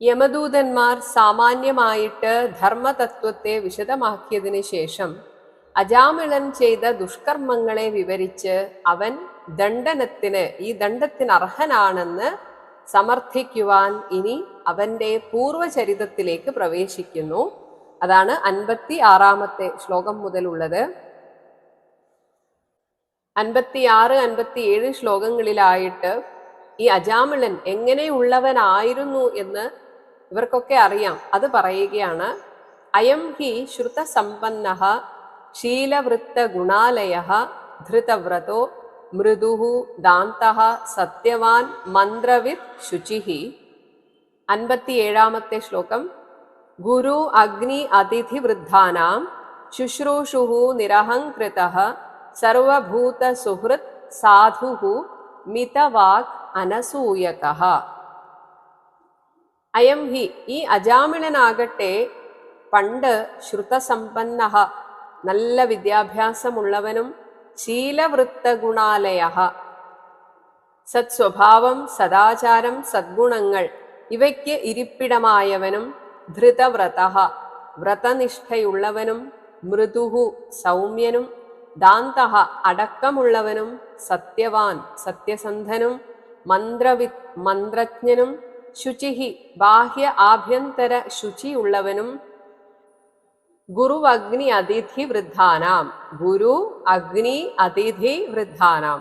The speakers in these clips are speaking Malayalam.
യമദൂതന്മാർ സാമാന്യമായിട്ട് ധർമ്മതത്വത്തെ വിശദമാക്കിയതിനു ശേഷം അജാമിളൻ ചെയ്ത ദുഷ്കർമ്മങ്ങളെ വിവരിച്ച് അവൻ ദണ്ഡനത്തിന് ഈ ദണ്ഡത്തിന് അർഹനാണെന്ന് സമർത്ഥിക്കുവാൻ ഇനി അവന്റെ പൂർവചരിതത്തിലേക്ക് പ്രവേശിക്കുന്നു. അതാണ് അൻപത്തി ആറാമത്തെ ശ്ലോകം മുതലുള്ളത്. അൻപത്തിയാറ് അൻപത്തിയേഴ് ശ്ലോകങ്ങളിലായിട്ട് ഈ അജാമിളൻ എങ്ങനെയുള്ളവനായിരുന്നു എന്ന് ഇവർക്കൊക്കെ അറിയാം. അത് പറയുകയാണ് അയം ഹി ശ്രുതസമ്പന്ന ശീലവൃത്ത ഗുണാലയ ധൃതവ്രതോ മൃദു ദാന്ത സത്യവാൻ മന്ത്രവിത് ശുചി. അൻപത്തിയേഴാമത്തെ ശ്ലോകം ഗുരു അഗ്നി അതിഥി വൃദ്ധാനാം ശുശ്രൂഷു നിരഹംകൃത സർവഭൂത സുഹൃത് സാധു മിതവാക് അനസൂയക. അയം ഹി ഈ അജാമിളനാകട്ടെ പണ്ട് ശ്രുതസമ്പന്ന നല്ല വിദ്യാഭ്യാസമുള്ളവനും ശീലവൃത്ത ഗുണാലയ സത്സ്വഭാവം സദാചാരം സദ്ഗുണങ്ങൾ ഇവയ്ക്ക് ഇരിപ്പിടമായവനും ധൃതവ്രത വ്രതനിഷ്ഠയുള്ളവനും മൃദുഹു സൗമ്യനും ദാന്ത അടക്കമുള്ളവനും സത്യവാൻ സത്യസന്ധനും മന്ത്രവി മന്ത്രജ്ഞനും ശുചിഹി ബാഹ്യ ആഭ്യന്തര ശുചിയുള്ളവനും ഗുരു അഗ്നി അതിഥി വൃദ്ധാനാം. ഗുരു അഗ്നി അതിഥി വൃദ്ധാനാം.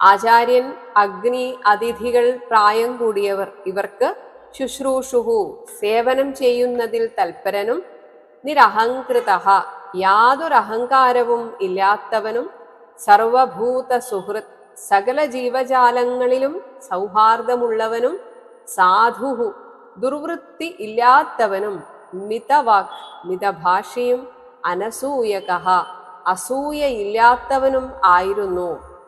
ആചാര്യൻ അഗ്നി അതിഥികൾ പ്രായം കൂടിയവർ ഇവർക്ക് ശുശ്രൂഷുഹു സേവനം ചെയ്യുന്നതിൽ തൽപരനും നിരഹങ്കൃത യാതൊരു അഹങ്കാരവും ഇല്ലാത്തവനും സർവഭൂത സുഹൃത് സകല ജീവജാലങ്ങളിലും സൗഹാർദ്ദമുള്ളവനും സാധുഹു. ദുർവൃത്തി ഇല്ലാത്തവനും മിതവാക് മിതഭാഷയും അനസൂയക അസൂയയില്ലാത്തവനും ആയിരുന്നു.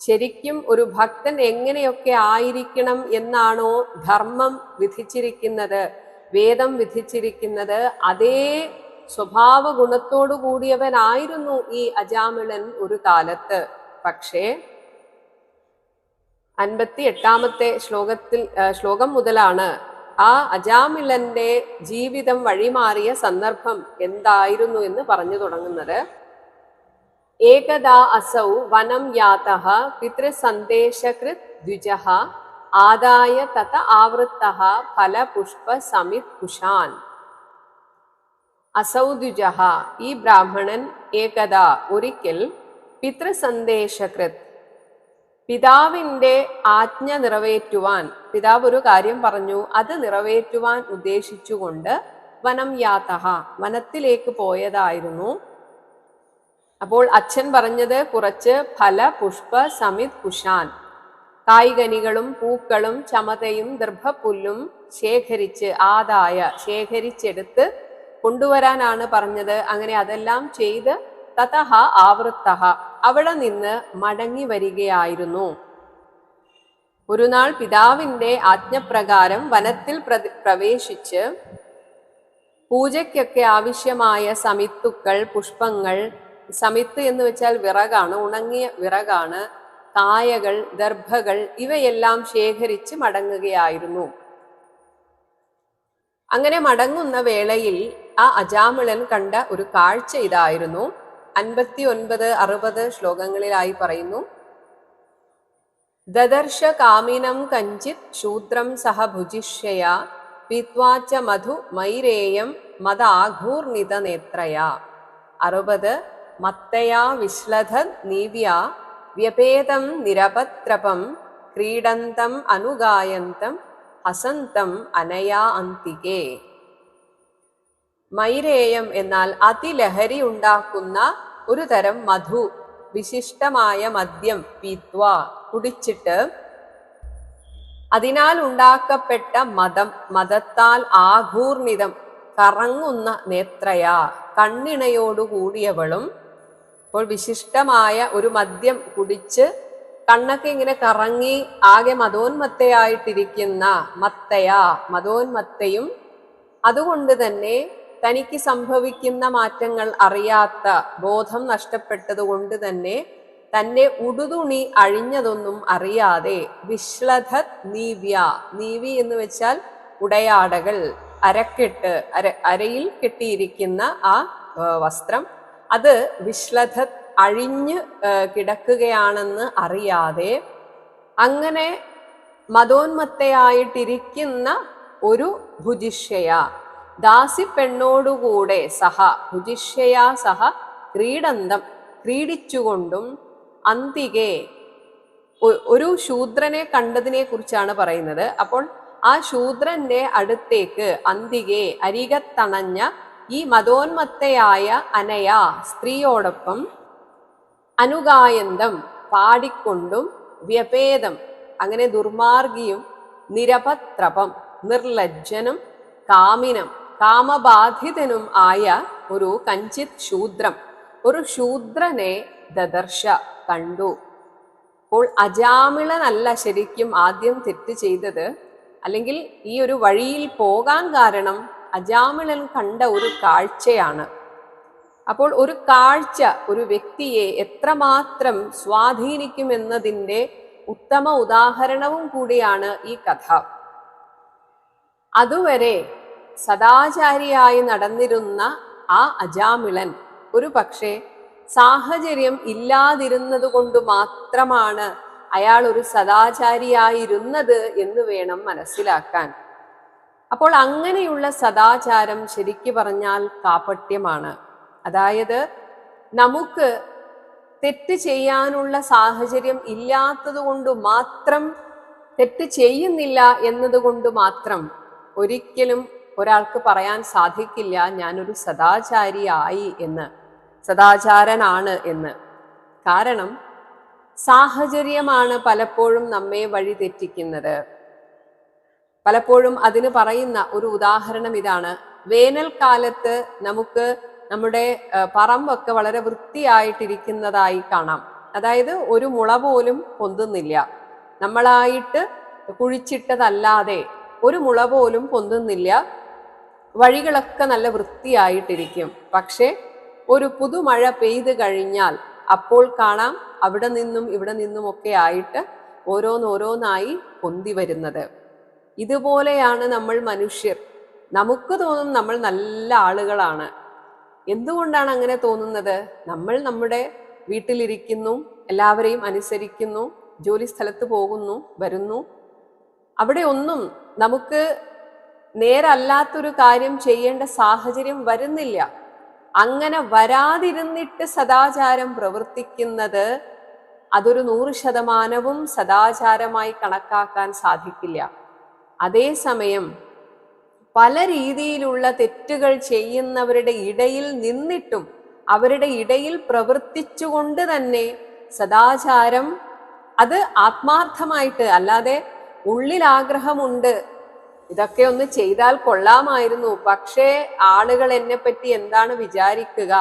ശരിക്കും ഒരു ഭക്തൻ എങ്ങനെയൊക്കെ ആയിരിക്കണം എന്നാണോ ധർമ്മം വിധിച്ചിരിക്കുന്നത്. വേദം വിധിച്ചിരിക്കുന്നത് അതേ സ്വഭാവ ഗുണത്തോടു കൂടിയവനായിരുന്നു ഈ അജാമിളൻ ഒരു കാലത്ത്. പക്ഷേ അൻപത്തി എട്ടാമത്തെ ശ്ലോകത്തിൽ ശ്ലോകം മുതലാണ്. ആ അജാമിലന്റെ ജീവിതം വഴിമാറിയ സന്ദർഭം എന്തായിരുന്നു എന്ന് പറഞ്ഞു തുടങ്ങുന്നത്. ഏകദാ അസൗ വനം യാത പിതൃസന്ദേശകൃത് ദ്വിജ ആദായ തത ഫല ഫലപുഷ്പ സമിത് കുഷാൻ അസൗ ദ്വിജഃ ഈ ബ്രാഹ്മണൻ ഏകദാ ഒരിക്കൽ പിതൃസന്ദേശകൃത് പിതാവിന്റെ ആജ്ഞ നിറവേറ്റുവാൻ. പിതാവ് ഒരു കാര്യം പറഞ്ഞു അത് നിറവേറ്റുവാൻ ഉദ്ദേശിച്ചുകൊണ്ട് വനം യാതഹ വനത്തിലേക്ക് പോയതായിരുന്നു. അപ്പോൾ അച്ഛൻ പറഞ്ഞത് കുറച്ച് ഫല പുഷ്പ സമിത് കുഷാൻ കായ്കനികളും പൂക്കളും ചമതയും ദർഭപ്പുല്ലും ശേഖരിച്ച് ആദായ ശേഖരിച്ചെടുത്ത് കൊണ്ടുവരാനാണ് പറഞ്ഞത്. അങ്ങനെ അതെല്ലാം ചെയ്ത് തതഹ ആവൃത്തഹ. അവിടെ നിന്ന് മടങ്ങി വരികയായിരുന്നു. ഒരു നാൾ പിതാവിന്റെ ആജ്ഞപ്രകാരം വനത്തിൽ പ്രവേശിച്ച് പൂജയ്ക്കൊക്കെ ആവശ്യമായ സമിത്തുക്കൾ പുഷ്പങ്ങൾ സമിത്ത് എന്ന് വെച്ചാൽ വിറകാണ് ഉണങ്ങിയ വിറകാണ് കായകൾ ദർഭകൾ ഇവയെല്ലാം ശേഖരിച്ച് മടങ്ങുകയായിരുന്നു. അങ്ങനെ മടങ്ങുന്ന വേളയിൽ ആ അജാമിളൻ കണ്ട ഒരു കാഴ്ച ഇതായിരുന്നു. അൻപത്തി ഒൻപത് അറുപത് ശ്ലോകങ്ങളിലായി പറയുന്നു. ദദർശ കാമിനം കഞ്ചിത് ശൂദ്രം സഹ ഭുജിഷ്യയ പിത്വാച്ച മധു മൈരേയം മദാഘൂർണിത നേത്രയ. അറുപത് മത്തയാ വിശ്ലധ നീവ്യ വ്യപേതം നിരപത്രപം ക്രീഡന്തം അനുഗായന്തം ഹസന്തം അനയാ അന്തികേ. മൈരേയം എന്നാൽ അതിലഹരി ഉണ്ടാക്കുന്ന ഒരു തരം മധു വിശിഷ്ടമായ മദ്യം പീത്വ കുടിച്ചിട്ട് അതിനാൽ ഉണ്ടാക്കപ്പെട്ട മതം മതത്താൽ ആഘൂർണിതം കറങ്ങുന്ന നേത്രയ കണ്ണിണയോടുകൂടിയവളും അപ്പോൾ വിശിഷ്ടമായ ഒരു മദ്യം കുടിച്ച് കണ്ണൊക്കെ ഇങ്ങനെ കറങ്ങി ആകെ മതോന്മത്തയായിട്ടിരിക്കുന്ന മത്തയ മതോന്മത്തയും അതുകൊണ്ട് തന്നെ തനിക്ക് സംഭവിക്കുന്ന മാറ്റങ്ങൾ അറിയാത്ത ബോധം നഷ്ടപ്പെട്ടതുകൊണ്ട് തന്നെ തന്നെ ഉടുതുണി അഴിഞ്ഞതൊന്നും അറിയാതെ വിശ്ലധ നീവ്യ. നീവി എന്ന് വെച്ചാൽ ഉടയാടകൾ അരക്കെട്ട് അര അരയിൽ കെട്ടിയിരിക്കുന്ന ആ വസ്ത്രം. അത് വിശ്ലഥ അഴിഞ്ഞ് കിടക്കുകയാണെന്ന് അറിയാതെ അങ്ങനെ മതോന്മത്തയായിട്ടിരിക്കുന്ന ഒരു ഭുജിഷ്യയ ദാസി പെണ്ണോടുകൂടെ സഹ ഭുജിഷ്യയാ സഹ ക്രീഡന്തം ക്രീഡിച്ചുകൊണ്ടും അന്തികെ ഒരു ശൂദ്രനെ കണ്ടതിനെ കുറിച്ചാണ് പറയുന്നത്. അപ്പോൾ ആ ശൂദ്രന്റെ അടുത്തേക്ക് അന്തികെ അരികത്തണഞ്ഞ ഈ മതോന്മത്തയായ അനയ സ്ത്രീയോടൊപ്പം അനുഗായന്തം പാടിക്കൊണ്ടും വ്യപേദം അങ്ങനെ ദുർമാർഗിയും നിരപത്രപം നിർലജ്ജനും കാമിനം കാമബാധിതനും ആയ ഒരു കഞ്ചിത് ശൂദ്രം ഒരു ശൂദ്രനെ ദദർശ കണ്ടു. അപ്പോൾ അജാമിളനല്ല ശരിക്കും ആദ്യം തെറ്റ് ചെയ്തത്. അല്ലെങ്കിൽ ഈ ഒരു വഴിയിൽ പോകാൻ കാരണം അജാമിളൻ കണ്ട ഒരു കാഴ്ചയാണ്. അപ്പോൾ ഒരു കാഴ്ച ഒരു വ്യക്തിയെ എത്രമാത്രം സ്വാധീനിക്കുമെന്നതിന്റെ ഉത്തമ ഉദാഹരണവും കൂടിയാണ് ഈ കഥ. അതുവരെ സദാചാരിയായി നടന്നിരുന്ന ആ അജാമിളൻ. ഒരു പക്ഷേ സാഹചര്യം ഇല്ലാതിരുന്നത് കൊണ്ട് മാത്രമാണ് അയാൾ ഒരു സദാചാരിയായിരുന്നത് എന്ന് വേണം മനസ്സിലാക്കാൻ. അപ്പോൾ അങ്ങനെയുള്ള സദാചാരം ശരിക്കു പറഞ്ഞാൽ കാപട്യമാണ്. അതായത് നമുക്ക് തെറ്റ് ചെയ്യാനുള്ള സാഹചര്യം ഇല്ലാത്തത് കൊണ്ട് മാത്രം തെറ്റ് ചെയ്യുന്നില്ല എന്നതുകൊണ്ട് മാത്രം ഒരിക്കലും ഒരാൾക്ക് പറയാൻ സാധിക്കില്ല ഞാനൊരു സദാചാരിയായി എന്ന് സദാചാരനാണ് എന്ന്. കാരണം സാഹചര്യമാണ് പലപ്പോഴും നമ്മെ വഴിതെറ്റിക്കുന്നത് പലപ്പോഴും അതിന് പറയുന്ന ഒരു ഉദാഹരണം ഇതാണ്. വേനൽക്കാലത്ത് നമുക്ക് നമ്മുടെ പറമ്പൊക്കെ വളരെ വൃത്തിയായിട്ടിരിക്കുന്നതായി കാണാം. അതായത് ഒരു മുള പോലും പൊന്തുന്നില്ല. നമ്മളായിട്ട് കുഴിച്ചിട്ടതല്ലാതെ ഒരു മുള പോലും പൊന്തുന്നില്ല. വഴികളൊക്കെ നല്ല വൃത്തിയായിട്ടിരിക്കും. പക്ഷേ ഒരു പുതുമഴ പെയ്ത് കഴിഞ്ഞാൽ അപ്പോൾ കാണാം അവിടെ നിന്നും ഇവിടെ നിന്നും ഒക്കെ ആയിട്ട് ഓരോന്നോരോന്നായി പൊന്തി വരുന്നത്. ഇതുപോലെയാണ് നമ്മൾ മനുഷ്യർ. നമുക്ക് തോന്നും നമ്മൾ നല്ല ആളുകളാണ്. എന്തുകൊണ്ടാണ് അങ്ങനെ തോന്നുന്നത്? നമ്മൾ നമ്മുടെ വീട്ടിലിരിക്കുന്നു എല്ലാവരെയും അനുസരിക്കുന്നു ജോലി സ്ഥലത്ത് പോകുന്നു വരുന്നു. അവിടെ ഒന്നും നമുക്ക് നേരല്ലാത്തൊരു കാര്യം ചെയ്യേണ്ട സാഹചര്യം വരുന്നില്ല. അങ്ങനെ വരാതിരുന്നിട്ട് സദാചാരം പ്രവർത്തിക്കുന്നത് അതൊരു നൂറ് ശതമാനവും സദാചാരമായി കണക്കാക്കാൻ സാധിക്കില്ല. അതേസമയം പല രീതിയിലുള്ള തെറ്റുകൾ ചെയ്യുന്നവരുടെ ഇടയിൽ നിന്നിട്ടും അവരുടെ ഇടയിൽ പ്രവർത്തിച്ചുകൊണ്ട് തന്നെ സദാചാരം അത് ആത്മാർത്ഥമായിട്ട് അല്ലാതെ ഉള്ളിൽ ആഗ്രഹമുണ്ട് ഇതൊക്കെ ഒന്ന് ചെയ്താൽ കൊള്ളാമായിരുന്നു. പക്ഷേ ആളുകൾ എന്നെ പറ്റി എന്താണ് വിചാരിക്കുക?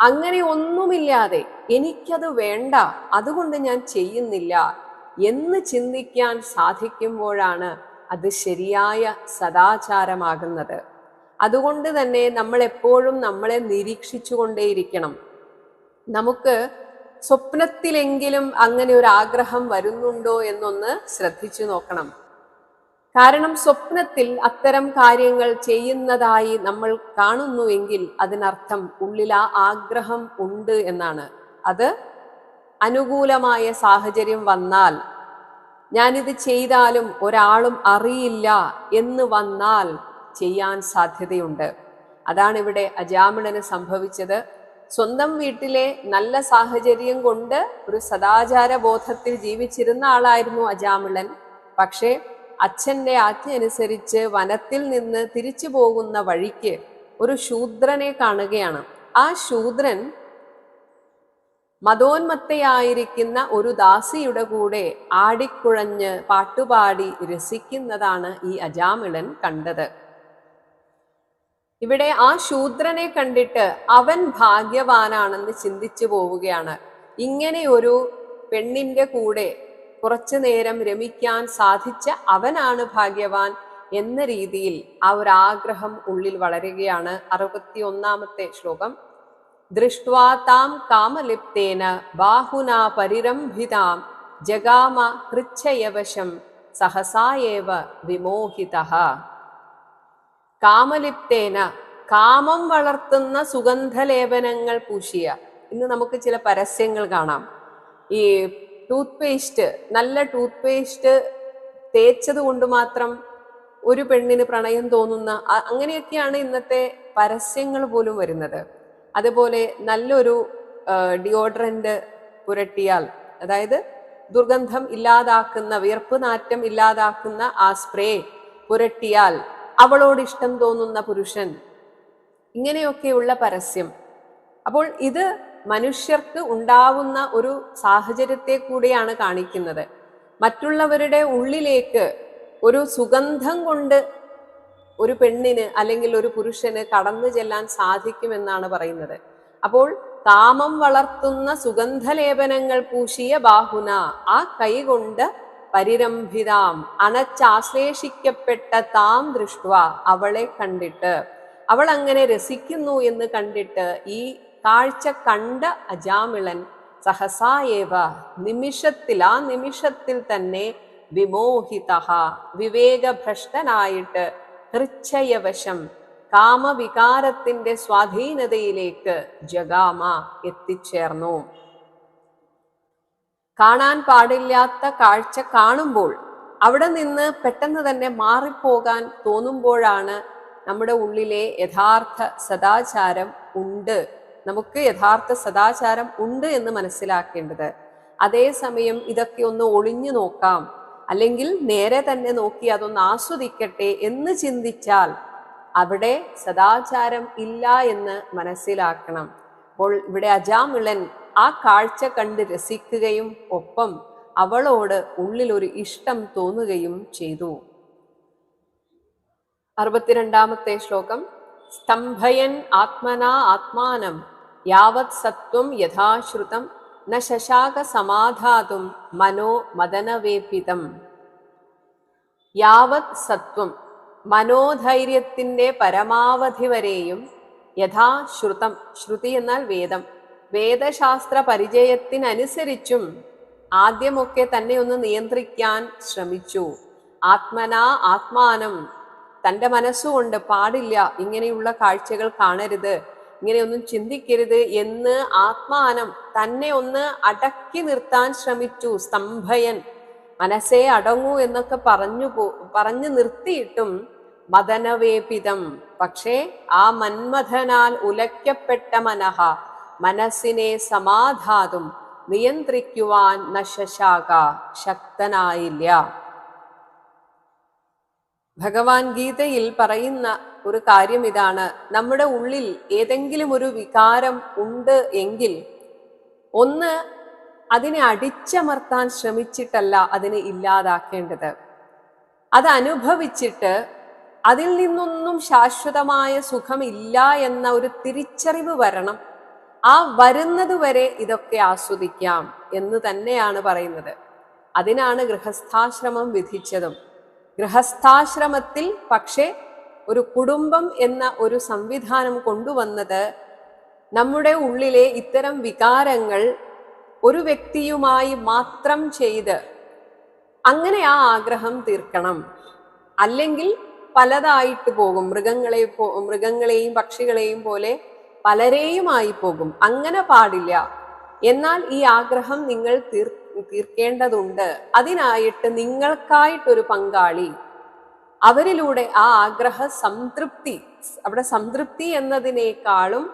അങ്ങനെ ഒന്നുമില്ലാതെ എനിക്കത് വേണ്ട അതുകൊണ്ട് ഞാൻ ചെയ്യുന്നില്ല എന്ന് ചിന്തിക്കാൻ സാധിക്കുമ്പോഴാണ് അത് ശരിയായ സദാചാരമാകുന്നത്. അതുകൊണ്ട് തന്നെ നമ്മൾ എപ്പോഴും നമ്മളെ നിരീക്ഷിച്ചുകൊണ്ടേയിരിക്കണം. നമുക്ക് സ്വപ്നത്തിലെങ്കിലും അങ്ങനെ ഒരു ആഗ്രഹം വരുന്നുണ്ടോ എന്നൊന്ന് ശ്രദ്ധിച്ചു നോക്കണം. കാരണം സ്വപ്നത്തിൽ അത്തരം കാര്യങ്ങൾ ചെയ്യുന്നതായി നമ്മൾ കാണുന്നുവെങ്കിൽ അതിനർത്ഥം ഉള്ളിൽ ആ ആഗ്രഹം ഉണ്ട് എന്നാണ്. അത് അനുകൂലമായ സാഹചര്യം വന്നാൽ ഞാനിത് ചെയ്താലും ഒരാളും അറിയില്ല എന്ന് വന്നാൽ ചെയ്യാൻ സാധ്യതയുണ്ട്. അതാണ് ഇവിടെ അജാമിളന് സംഭവിച്ചത്. സ്വന്തം വീട്ടിലെ നല്ല സാഹചര്യം കൊണ്ട് ഒരു സദാചാര ബോധത്തിൽ ജീവിച്ചിരുന്ന ആളായിരുന്നു അജാമിളൻ. പക്ഷേ അച്ഛന്റെ ആജ്ഞ അനുസരിച്ച് വനത്തിൽ നിന്ന് തിരിച്ചു പോകുന്ന വഴിക്ക് ഒരു ശൂദ്രനെ കാണുകയാണ്. ആ ശൂദ്രൻ മതോന്മത്തയായിരിക്കുന്ന ഒരു ദാസിയുടെ കൂടെ ആടിക്കുഴഞ്ഞ് പാട്ടുപാടി രസിക്കുന്നതാണ് ഈ അജാമിളൻ കണ്ടത്. ഇവിടെ ആ ശൂദ്രനെ കണ്ടിട്ട് അവൻ ഭാഗ്യവാനാണെന്ന് ചിന്തിച്ചു പോവുകയാണ്. ഇങ്ങനെ ഒരു പെണ്ണിന്റെ കൂടെ കുറച്ചു നേരം രമിക്കാൻ സാധിച്ച അവനാണ് ഭാഗ്യവാൻ എന്ന രീതിയിൽ ആ ഒരു ആഗ്രഹം ഉള്ളിൽ വളരുകയാണ് അറുപത്തി ഒന്നാമത്തെ ശ്ലോകം. ദൃഷ്ട്വാ താം കാമലിപ്തേന ബാഹുനാ പരിരംഭിതാം ജഗാമ ഹൃച്ഛയവശം സഹസായേവ വിമോഹിത. കാമലിപ്തേന കാമം വളർത്തുന്ന സുഗന്ധലേപനങ്ങൾ പൂശിയ. ഇന്ന് നമുക്ക് ചില പരസ്യങ്ങൾ കാണാം. ഈ ടൂത്ത് പേസ്റ്റ് നല്ല ടൂത്ത് പേസ്റ്റ് തേച്ചത് കൊണ്ട് മാത്രം ഒരു പെണ്ണിന് പ്രണയം തോന്നുന്ന അങ്ങനെയൊക്കെയാണ് ഇന്നത്തെ പരസ്യങ്ങൾ പോലും വരുന്നത്. അതുപോലെ നല്ലൊരു ഡിയോഡ്രന്റ് പുരട്ടിയാൽ അതായത് ദുർഗന്ധം ഇല്ലാതാക്കുന്ന വിയർപ്പ് നാറ്റം ഇല്ലാതാക്കുന്ന ആ സ്പ്രേ പുരട്ടിയാൽ അവളോട് ഇഷ്ടം തോന്നുന്ന പുരുഷൻ. ഇങ്ങനെയൊക്കെയുള്ള പരസ്യം. അപ്പോൾ ഇത് മനുഷ്യർക്ക് ഉണ്ടാവുന്ന ഒരു സാഹചര്യത്തെ കൂടിയാണ് കാണിക്കുന്നത്. മറ്റുള്ളവരുടെ ഉള്ളിലേക്ക് ഒരു സുഗന്ധം കൊണ്ട് ഒരു പെണ്ണിന് അല്ലെങ്കിൽ ഒരു പുരുഷന് കടന്നു ചെല്ലാൻ സാധിക്കുമെന്നാണ് പറയുന്നത്. അപ്പോൾ കാമം വളർത്തുന്ന സുഗന്ധലേപനങ്ങൾ പൂശിയ ബാഹുന ആ കൈകൊണ്ട് പരിരംഭിതാം. അണച്ചാശ്ലേഷിക്കപ്പെട്ട താം ദൃഷ്ട അവളെ കണ്ടിട്ട്. അവൾ അങ്ങനെ രസിക്കുന്നു എന്ന് കണ്ടിട്ട് ഈ കാഴ്ച കണ്ട അജാമിളൻ സഹസായേവ നിമിഷത്തിൽ ആ നിമിഷത്തിൽ തന്നെ വിമോഹിത വിവേകഭ്രഷ്ടനായിട്ട് ഹൃച്ഛയവശം കാമവികാരത്തിന്റെ സ്വാധീനതയിലേക്ക് ജഗാമ എത്തിച്ചേർന്നു. കാണാൻ പാടില്ലാത്ത കാഴ്ച കാണുമ്പോൾ അവിടെ നിന്ന് പെട്ടെന്ന് തന്നെ മാറിപ്പോകാൻ തോന്നുമ്പോഴാണ് നമ്മുടെ ഉള്ളിലെ യഥാർത്ഥ സദാചാരം ഉണ്ട് നമുക്ക് യഥാർത്ഥ സദാചാരം ഉണ്ട് എന്ന് മനസ്സിലാക്കേണ്ടത്. അതേസമയം ഇതൊക്കെ ഒന്ന് ഒളിഞ്ഞു നോക്കാം. അല്ലെങ്കിൽ നേരെ തന്നെ നോക്കി അതൊന്ന് ആസ്വദിക്കട്ടെ എന്ന് ചിന്തിച്ചാൽ അവിടെ സദാചാരം ഇല്ല എന്ന് മനസ്സിലാക്കണം. അപ്പോൾ ഇവിടെ അജാമിളൻ ആ കാഴ്ച കണ്ട് രസിക്കുകയും ഒപ്പം അവളോട് ഉള്ളിൽ ഒരു ഇഷ്ടം തോന്നുകയും ചെയ്തു. അറുപത്തിരണ്ടാമത്തെ ശ്ലോകം സ്തംഭയൻ ആത്മനാ ആത്മാനം യാവത് സത്വം യഥാശ്രുതം ന ശശാക സമാധാതും മനോ മദനവേപിതം യാവത് സത്വം മനോധൈര്യത്തിന്റെ പരമാവധി വരെയും യഥാശ്രുതം ശ്രുതി എന്നാൽ വേദം വേദശാസ്ത്ര പരിചയത്തിനനുസരിച്ചും ആദ്യമൊക്കെ തന്നെ ഒന്ന് നിയന്ത്രിക്കാൻ ശ്രമിച്ചു. ആത്മനാ ആത്മാനം തന്റെ മനസ്സുകൊണ്ട് പാടില്ല ഇങ്ങനെയുള്ള കാഴ്ചകൾ കാണരുത് ഇങ്ങനെയൊന്നും ചിന്തിക്കരുത് എന്ന് ആത്മാനം തന്നെ ഒന്ന് അടക്കി നിർത്താൻ ശ്രമിച്ചു സ്തംഭയൻ. മനസ്സേ അടങ്ങൂ എന്നൊക്കെ പറഞ്ഞു പോ പറഞ്ഞു നിർത്തിയിട്ടും മദനവേപിതം. പക്ഷേ ആ മന്മഥനാൽ ഉലയ്ക്കപ്പെട്ട മനഃ മനസ്സിനെ സമാധാതും നിയന്ത്രിക്കുവാൻ നശശാക ശക്തനായില്ല. ഭഗവാൻ ഗീതയിൽ പറയുന്ന ഒരു കാര്യം ഇതാണ്. നമ്മുടെ ഉള്ളിൽ ഏതെങ്കിലും ഒരു വികാരം ഉണ്ട് എങ്കിൽ ഒന്ന് അതിനെ അടിച്ചമർത്താൻ ശ്രമിച്ചിട്ടല്ല അതിനെ ഇല്ലാതാക്കേണ്ടത്. അത് അനുഭവിച്ചിട്ട് അതിൽ നിന്നൊന്നും ശാശ്വതമായ സുഖമില്ല എന്ന ഒരു തിരിച്ചറിവ് വരണം. ആ വരുന്നത് വരെ ഇതൊക്കെ ആസ്വദിക്കാം എന്ന് തന്നെയാണ് പറയുന്നത്. അതിനാണ് ഗൃഹസ്ഥാശ്രമം വിധിച്ചതും. ഗൃഹസ്ഥാശ്രമത്തിൽ പക്ഷേ ഒരു കുടുംബം എന്ന ഒരു സംവിധാനം കൊണ്ടുവന്നത് നമ്മുടെ ഉള്ളിലെ ഇത്തരം വികാരങ്ങൾ ഒരു വ്യക്തിയുമായി മാത്രം ചെയ്ത് അങ്ങനെ ആ ആഗ്രഹം തീർക്കണം. അല്ലെങ്കിൽ പലതായിട്ട് പോകും. മൃഗങ്ങളെ മൃഗങ്ങളെയും പക്ഷികളെയും പോലെ പലരെയുമായി പോകും. അങ്ങനെ പാടില്ല. എന്നാൽ ഈ ആഗ്രഹം നിങ്ങൾ തീർ തീർക്കേണ്ടതുണ്ട്. അതിനായിട്ട് നിങ്ങൾക്കായിട്ടൊരു പങ്കാളി അവരിലൂടെ ആ ആഗ്രഹ സംതൃപ്തി അവിടെ സംതൃപ്തി എന്നതിനേക്കാളും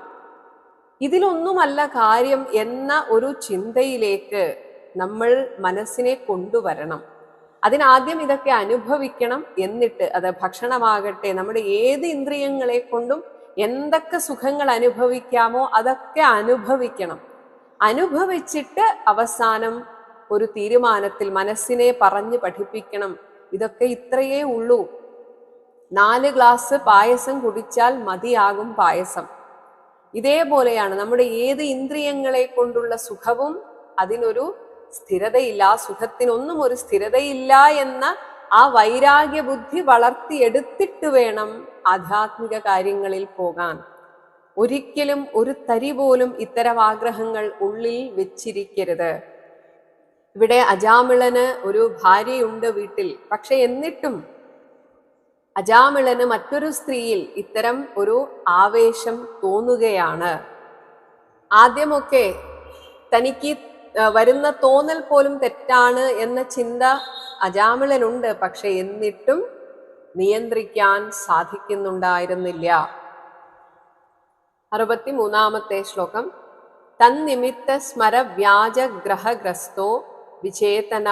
ഇതിലൊന്നുമല്ല കാര്യം എന്ന ഒരു ചിന്തയിലേക്ക് നമ്മൾ മനസ്സിനെ കൊണ്ടുവരണം. അതിനാദ്യം ഇതൊക്കെ അനുഭവിക്കണം എന്നിട്ട് അത് ഭക്ഷണമാകട്ടെ നമ്മുടെ ഏത് ഇന്ദ്രിയങ്ങളെ കൊണ്ടും എന്തൊക്കെ സുഖങ്ങൾ അനുഭവിക്കാമോ അതൊക്കെ അനുഭവിക്കണം. അനുഭവിച്ചിട്ട് അവസാനം ഒരു തീരുമാനത്തിൽ മനസ്സിനെ പറഞ്ഞ് പഠിപ്പിക്കണം. ഇതൊക്കെ ഇത്രയേ ഉള്ളൂ. നാല് ഗ്ലാസ് പായസം കുടിച്ചാൽ മതിയാകും പായസം. ഇതേപോലെയാണ് നമ്മുടെ ഏത് ഇന്ദ്രിയങ്ങളെ കൊണ്ടുള്ള സുഖവും അതിനൊരു സ്ഥിരതയില്ല ആ സുഖത്തിനൊന്നും ഒരു സ്ഥിരതയില്ല എന്ന ആ വൈരാഗ്യ ബുദ്ധി വളർത്തിയെടുത്തിട്ട് വേണം ആധ്യാത്മിക കാര്യങ്ങളിൽ പോകാൻ. ഒരിക്കലും ഒരു തരി പോലും ഇത്തരം ആഗ്രഹങ്ങൾ ഉള്ളിൽ വെച്ചിരിക്കരുത്. ഇവിടെ അജാമിളന് ഒരു ഭാര്യയുണ്ട് വീട്ടിൽ. പക്ഷെ എന്നിട്ടും അജാമിളന് മറ്റൊരു സ്ത്രീയിൽ ഇത്തരം ഒരു ആവേശം തോന്നുകയാണ്. ആദ്യമൊക്കെ തനിക്ക് വരുന്ന തോന്നൽ പോലും തെറ്റാണ് എന്ന ചിന്ത അജാമിളനുണ്ട്. പക്ഷെ എന്നിട്ടും നിയന്ത്രിക്കാൻ സാധിക്കുന്നുണ്ടായിരുന്നില്ല. അറുപത്തി മൂന്നാമത്തെ ശ്ലോകം. തന്നിമിത്ത സ്മര വ്യാജഗ്രഹഗ്രസ്തോ വിചേതന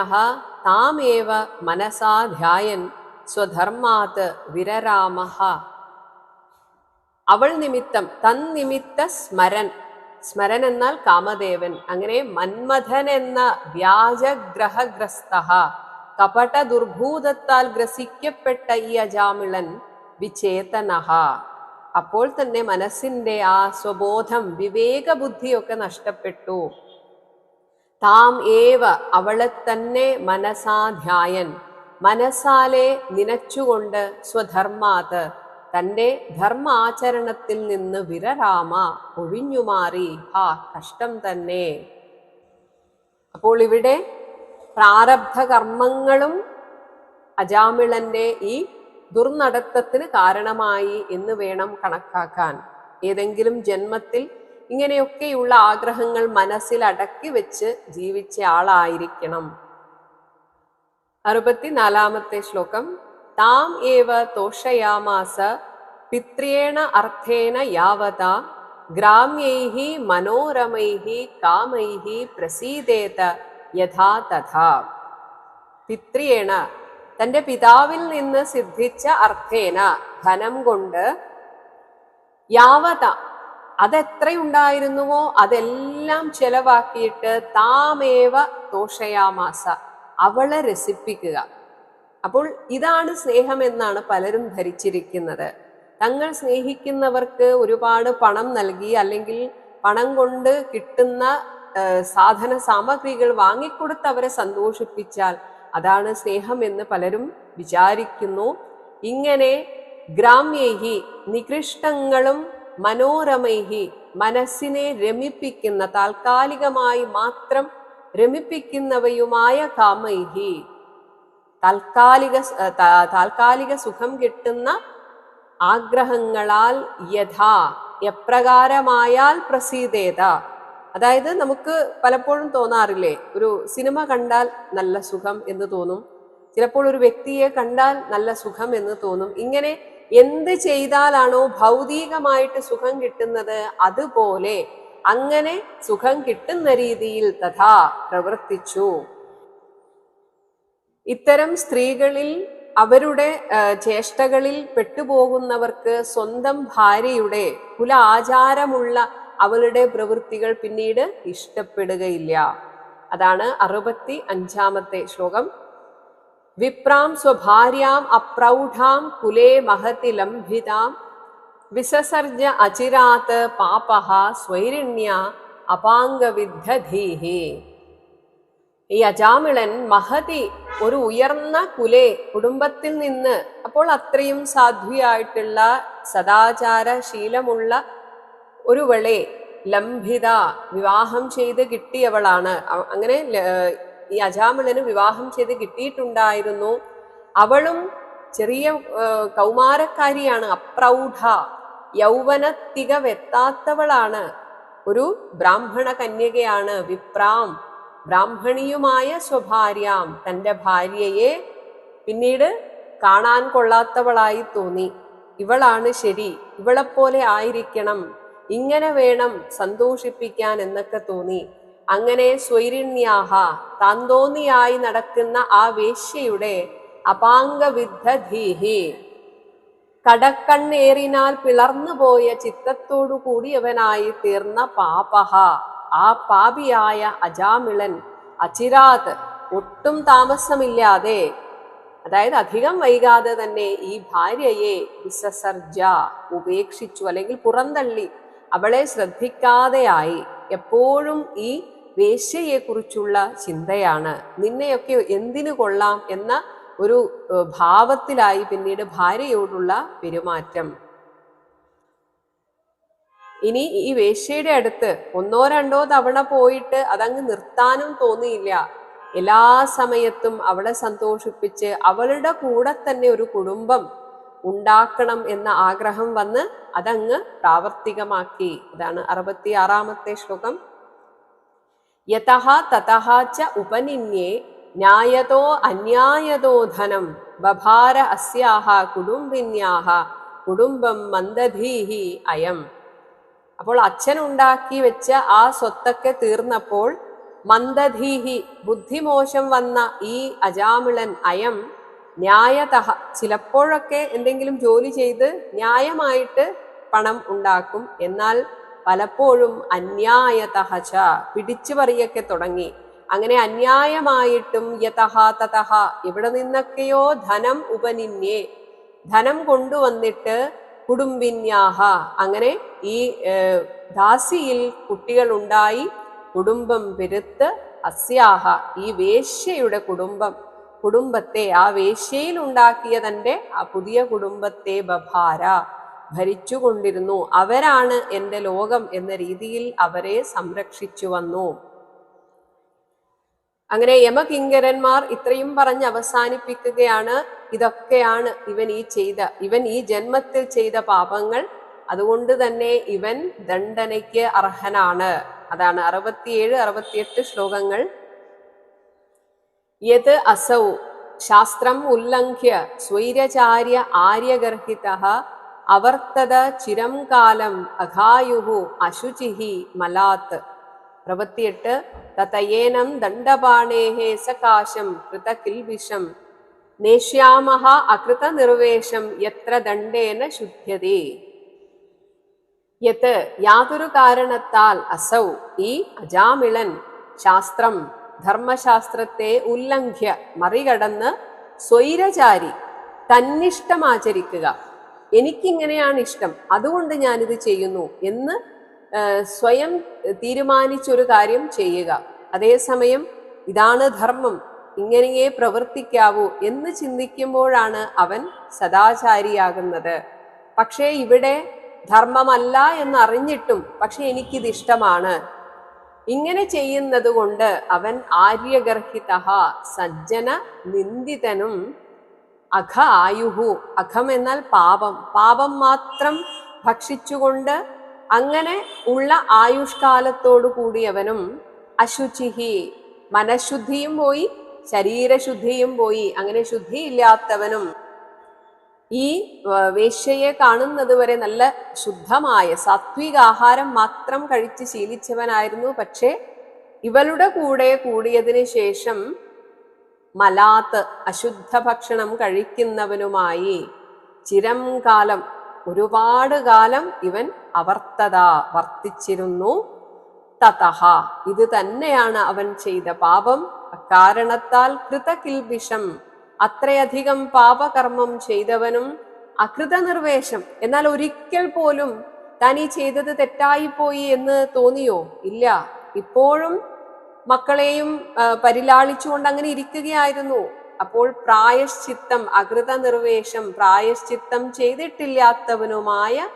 താമേവ മനസാ ധ്യായൻ സ്വധർമാത് വിരരാമഹ. അവൾ നിമിത്തം തന്നിമിത്ത സ്മരൻ. സ്മരൻ എന്നാൽ കാമദേവൻ. അങ്ങനെ മന്മഥൻ എന്ന വ്യാജഗ്രഹഗ്രസ്ത കപട ദുർഭൂതത്താൽ ഗ്രസിക്കപ്പെട്ട ഈ അജാമിളൻ വിചേതനഹ. അപ്പോൾ തന്നെ മനസ്സിന്റെ ആ സ്വബോധം വിവേക വിവേകബുദ്ധിയൊക്കെ നഷ്ടപ്പെട്ടു. താം ഏവ അവളെ തന്നെ മനസാധ്യായൻ. മനസ്സാലെ നിനച്ചുകൊണ്ട് സ്വധർമാത് തന്റെ ധർമാചരണത്തിൽ നിന്ന് വിരരാമ ഒഴിഞ്ഞുമാറി ആ കഷ്ടം തന്നെ. അപ്പോൾ ഇവിടെ പ്രാരബ്ധ കർമ്മങ്ങളും അജാമിളന്റെ ഈ ദുർനടത്തത്തിന് കാരണമായി എന്ന് വേണം കണക്കാക്കാൻ. ഏതെങ്കിലും ജന്മത്തിൽ ഇങ്ങനെയൊക്കെയുള്ള ആഗ്രഹങ്ങൾ മനസ്സിൽ അടക്കി വെച്ച് ജീവിച്ച ആളായിരിക്കണം. അറുപത്തിനാലാമത്തെ ശ്ലോകം. താം ഏവ തോഷയാമാസ പിത്രേണ അർത്ഥേന യാവത ഗ്രാമ്യൈ മനോരമൈ കാമൈ പ്രസീതേത യഥാ തഥാ. പിത്രിയേണ തന്റെ പിതാവിൽ നിന്ന് സിദ്ധിച്ച അർത്ഥേന ധനം കൊണ്ട് യാവത അതെത്രയുണ്ടായിരുന്നുവോ അതെല്ലാം ചെലവാക്കിയിട്ട് താമേവ തോഷയാമാസ. അവളെ രസിപ്പിക്കുക. അപ്പോൾ ഇതാണ് സ്നേഹം എന്നാണ് പലരും ധരിച്ചിരിക്കുന്നത്. തങ്ങൾ സ്നേഹിക്കുന്നവർക്ക് ഒരുപാട് പണം നൽകി അല്ലെങ്കിൽ പണം കൊണ്ട് കിട്ടുന്ന സാധന സാമഗ്രികൾ വാങ്ങിക്കൊടുത്ത് അവരെ സന്തോഷിപ്പിച്ചാൽ അതാണ് സ്നേഹം എന്ന് പലരും വിചാരിക്കുന്നു. ഇങ്ങനെ ഗ്രാമ്യൈഹി നികൃഷ്ടങ്ങളും മനോരമൈഹി മനസ്സിനെ രമിപ്പിക്കുന്ന താൽക്കാലികമായി മാത്രം രമിപ്പിക്കുന്നവയുമായ കാമൈഹി താൽക്കാലിക താൽക്കാലിക സുഖം കിട്ടുന്ന ആഗ്രഹങ്ങളാൽ യഥാ എപ്രകാരമായാൽ പ്രസീതേത. അതായത് നമുക്ക് പലപ്പോഴും തോന്നാറില്ലേ ഒരു സിനിമ കണ്ടാൽ നല്ല സുഖം എന്ന് തോന്നും ചിലപ്പോൾ ഒരു വ്യക്തിയെ കണ്ടാൽ നല്ല സുഖം എന്ന് തോന്നും. ഇങ്ങനെ എന്ത് ചെയ്താലാണോ ഭൗതികമായിട്ട് സുഖം കിട്ടുന്നത് അതുപോലെ അങ്ങനെ സുഖം കിട്ടുന്ന രീതിയിൽ തഥാ പ്രവർത്തിച്ചു. ഇത്തരം സ്ത്രീകളിൽ അവരുടെ ചേഷ്ടകളിൽ പെട്ടുപോകുന്നവർക്ക് സ്വന്തം ഭാര്യയുടെ കുല ആചാരമുള്ള അവളുടെ പ്രവൃത്തികൾ പിന്നീട് ഇഷ്ടപ്പെടുകയില്ല. അതാണ് അറുപത്തി അഞ്ചാമത്തെ ശ്ലോകം. വിപ്രാം സ്വഭാര്യാം അപ്രൗഢാം കുലേ മഹതി ലംഭിതാം വിസസർജ അചിരാത് പാപഹ സ്വൈരിണ്യ അപാംഗവിദ്ധധീഹി. ഈ അജാമിളൻ മഹതി ഒരു ഉയർന്ന കുലെ കുടുംബത്തിൽ നിന്ന് അപ്പോൾ അത്രയും സാധ്വിയായിട്ടുള്ള സദാചാര ശീലമുള്ള ഒരുവളെ ലംഭിത വിവാഹം ചെയ്ത് കിട്ടിയവളാണ്. അങ്ങനെ ഈ അജാമിളന് വിവാഹം ചെയ്ത് കിട്ടിയിട്ടുണ്ടായിരുന്നു. അവളും ചെറിയ കൗമാരക്കാരിയാണ് അപ്രൗഢ യൗവന തികവെത്താത്തവളാണ് ഒരു ബ്രാഹ്മണ കന്യകയാണ് വിപ്രാം. ബ്രാഹ്മണിയുമായ സ്വഭാര്യാം തന്റെ ഭാര്യയെ പിന്നീട് കാണാൻ കൊള്ളാത്തവളായി തോന്നി. ഇവളാണ് ശരി ഇവളെപ്പോലെ ആയിരിക്കണം ഇങ്ങനെ വേണം സന്തോഷിപ്പിക്കാൻ എന്നൊക്കെ തോന്നി. അങ്ങനെ സ്വൈരിണ്യാഹ താന്തോന്നിയായി നടക്കുന്ന ആ വേശ്യയുടെ അപാംഗവിദ്ധധീഹി. കടക്കണ്ണേറിനാൽ പിളർന്നുപോയ ചിത്തത്തോടു കൂടിയവനായി തീർന്ന പാപഹ. ആ പാപിയായ അജാമിളൻ അചിരാത് ഒട്ടും താമസമില്ലാതെ അതായത് അധികം വൈകാതെ തന്നെ ഈ ഭാര്യയെ വിസസർജ ഉപേക്ഷിച്ചു അല്ലെങ്കിൽ പുറന്തള്ളി അവളെ ശ്രദ്ധിക്കാതെയായി. എപ്പോഴും ഈ വേശ്യയെക്കുറിച്ചുള്ള ചിന്തയാണ്. നിന്നെയൊക്കെ എന്തിനു കൊള്ളാം എന്ന ഒരു ഭാവത്തിലായി പിന്നീട് ഭാര്യയോടുള്ള പെരുമാറ്റം. ഇനി ഈ വേശ്യയുടെ അടുത്ത് ഒന്നോ രണ്ടോ തവണ പോയിട്ട് അതങ്ങ് നിർത്താനും തോന്നിയില്ല. എല്ലാ സമയത്തും അവളെ സന്തോഷിപ്പിച്ച് അവളുടെ കൂടെ തന്നെ ഒരു കുടുംബം ഉണ്ടാക്കണം എന്ന ആഗ്രഹം വന്ന് അതങ്ങ് പ്രാവർത്തികമാക്കി. ഇതാണ് അറുപത്തി ആറാമത്തെ ശ്ലോകം. യതഃ തതഃ ച ഉപനിന്യേ ന്യായതോ അന്യായതോ ധനം ബഭാര അസ്യാഹ കുടുംബിന്യാഹ കുടുംബം മന്ദധീഹി അയം. അപ്പോൾ അച്ഛൻ ഉണ്ടാക്കി വെച്ച ആ സ്വത്തൊക്കെ തീർന്നപ്പോൾ മന്ദധീഹി ബുദ്ധിമോശം വന്ന ഈ അജാമിളൻ അയം ന്യായത ചിലപ്പോഴൊക്കെ എന്തെങ്കിലും ജോലി ചെയ്ത് ന്യായമായിട്ട് പണം ഉണ്ടാക്കും. എന്നാൽ പലപ്പോഴും അന്യായതഹ ച പിടിച്ചു പറയൊക്കെ തുടങ്ങി. അങ്ങനെ അന്യായമായിട്ടും യതഹ തതഹ ഇവിടെ നിന്നൊക്കെയോ ധനം ഉപനിന്യേ ധനം കൊണ്ടുവന്നിട്ട് കുടുംബിന്യാഹ. അങ്ങനെ ഈ ദാസിയിൽ കുട്ടികളുണ്ടായി കുടുംബം പെരുത്ത് അസ്യാഹ. ഈ വേശ്യയുടെ കുടുംബം കുടുംബത്തെ ആ വേശ്യയിൽ ഉണ്ടാക്കിയ തന്റെ ആ പുതിയ കുടുംബത്തെ ബഭാര ഭരിച്ചുകൊണ്ടിരുന്നു. അവരാണ് എന്റെ ലോകം എന്ന രീതിയിൽ അവരെ സംരക്ഷിച്ചു വന്നു. അങ്ങനെ യമകിങ്കരന്മാർ ഇത്രയും പറഞ്ഞ് അവസാനിപ്പിക്കുകയാണ്. ഇതൊക്കെയാണ് ഇവൻ ഈ ചെയ്ത ഇവൻ ഈ ജന്മത്തിൽ ചെയ്ത പാപങ്ങൾ. അതുകൊണ്ട് തന്നെ ഇവൻ ദണ്ഡനയ്ക്ക് അർഹനാണ്. അതാണ് അറുപത്തിയേഴ് അറുപത്തിയെട്ട് ശ്ലോകങ്ങൾ. യത് അസൗ ശാസ്ത്രം ഉല്ലംഘ്യ സ്വൈരചാര്യ ആര്യഗർഹിത അവർത്തത ചിരം കാലം അഘായുഹു അശുചിഹി മലാത്ത്. അറുപത്തിയെട്ട് തതയേനം ദണ്ഡപാണേ സകാശം കൃതകിൽവിഷം. നേഷ്യാമഹ അകൃത നിർവേഷം യത്ര ദണ്ഡേന ശുദ്ധ്യതേ. യത്ത് യാതൊരു കാരണത്താൽ അസൗ ഈ അജാമിളൻ ശാസ്ത്രം ധർമ്മശാസ്ത്രത്തെ ഉല്ലംഘ്യ മറികടന്ന് സ്വൈരചാരി തന്നിഷ്ടമാചരിക്കുക. എനിക്കിങ്ങനെയാണ് ഇഷ്ടം അതുകൊണ്ട് ഞാനിത് ചെയ്യുന്നു എന്ന് സ്വയം തീരുമാനിച്ചൊരു കാര്യം ചെയ്യുക. അതേസമയം ഇതാണ് ധർമ്മം. ഇങ്ങനെയേ പ്രവർത്തിക്കാവൂ എന്ന് ചിന്തിക്കുമ്പോഴാണ് അവൻ സദാചാരിയാകുന്നത്. പക്ഷേ ഇവിടെ ധർമ്മമല്ല എന്നറിഞ്ഞിട്ടും പക്ഷെ എനിക്കിത് ഇഷ്ടമാണ് ഇങ്ങനെ ചെയ്യുന്നത് കൊണ്ട് അവൻ ആര്യഗർഹിത സജ്ജന നിന്ദിതനും അഘ ആയുഹു അഖം എന്നാൽ പാപം. പാപം മാത്രം ഭക്ഷിച്ചുകൊണ്ട് അങ്ങനെ ഉള്ള ആയുഷ്കാലത്തോടു കൂടിയവനും അശുചിഹി. മനഃശുദ്ധിയും പോയി ശരീരശുദ്ധിയും പോയി അങ്ങനെ ശുദ്ധിയില്ലാത്തവനും ഈ വേശ്യയെ കാണുന്നത് വരെ നല്ല ശുദ്ധമായ സാത്വിക ആഹാരം മാത്രം കഴിച്ച് ശീലിച്ചവനായിരുന്നു. പക്ഷേ ഇവളുടെ കൂടെ കൂടിയതിന് ശേഷം മലാത്ത് അശുദ്ധ ഭക്ഷണം കഴിക്കുന്നവനുമായി ചിരം കാലം ഒരുപാട് കാലം ഇവൻ അവർത്തത വർത്തിച്ചിരുന്നു. തതഹ. ഇത് തന്നെയാണ് അവൻ ചെയ്ത പാപം. അക്കാരണത്താൽ കൃതകിൽബിഷം അത്രയധികം പാപകർമ്മം ചെയ്തവനും അകൃത അകൃതനിർവേശം എന്നാൽ ഒരിക്കൽ പോലും താൻ ഈ ചെയ്തത് തെറ്റായിപ്പോയി എന്ന് തോന്നിയോ? ഇല്ല. ഇപ്പോഴും മക്കളെയും പരിലാളിച്ചുകൊണ്ട് അങ്ങനെ ഇരിക്കുകയായിരുന്നു. അപ്പോൾ പ്രായശ്ചിത്തം അകൃത നിർവേഷം പ്രായശ്ചിത്തം ചെയ്തിട്ടില്ലാത്തവനുമായ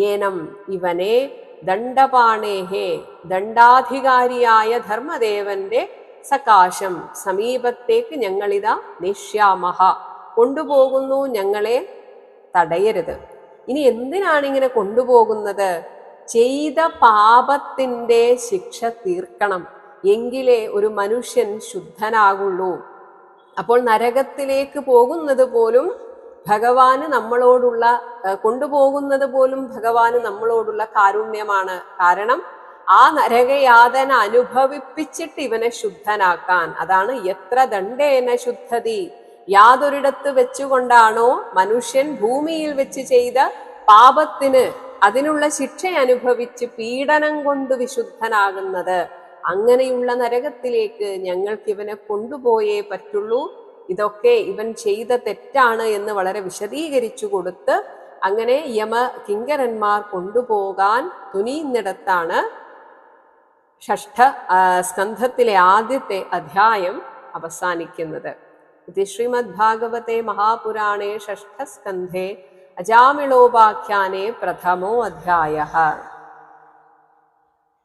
ഏനം ഇവനെ ദണ്ഡപാണേഹേ ദണ്ഡാധികാരിയായ ധർമ്മദേവന്റെ സകാശം. സമീപത്തേക്ക് ഞങ്ങളിതാ നിഷ്യാമഹ കൊണ്ടുപോകുന്നു ഞങ്ങളെ തടയരുത്. ഇനി എന്തിനാണ് ഇങ്ങനെ കൊണ്ടുപോകുന്നത്? ചെയ്ത പാപത്തിന്റെ ശിക്ഷ തീർക്കണം. എങ്കിലേ ഒരു മനുഷ്യൻ ശുദ്ധനാകുള്ളൂ. അപ്പോൾ നരകത്തിലേക്ക് പോകുന്നത് പോലും ഭഗവാന് നമ്മളോടുള്ള കൊണ്ടുപോകുന്നത് പോലും ഭഗവാന് നമ്മളോടുള്ള കാരുണ്യമാണ്. കാരണം ആ നരകയാതന അനുഭവിപ്പിച്ചിട്ട് ഇവനെ ശുദ്ധനാക്കാൻ. അതാണ് എത്ര ദണ്ഡേന ശുദ്ധതി. യാതൊരിടത്ത് വെച്ചുകൊണ്ടാണോ മനുഷ്യൻ ഭൂമിയിൽ വെച്ച് ചെയ്ത പാപത്തിന് അതിനുള്ള ശിക്ഷ അനുഭവിച്ച് പീഡനം കൊണ്ട് വിശുദ്ധനാകുന്നത്. അങ്ങനെയുള്ള നരകത്തിലേക്ക് ഞങ്ങൾക്ക് ഇവനെ കൊണ്ടുപോയേ പറ്റുള്ളൂ. ഇതൊക്കെ ഇവൻ ചെയ്ത തെറ്റാണ് എന്ന് വളരെ വിശദീകരിച്ചു കൊടുത്ത് അങ്ങനെ യമ കിങ്കരന്മാർ കൊണ്ടുപോകാൻ തുനിയുന്നിടത്താണ് ഷഷ്ഠ സ്കന്ധത്തിലെ ആദ്യത്തെ അധ്യായം അവസാനിക്കുന്നത്. ഇത് ശ്രീമദ് ഭാഗവത്തെ മഹാപുരാണേ ഷഷ്ഠസ്കന്ധേ അജാമിളോപാഖ്യാനെ പ്രഥമോ അധ്യായ.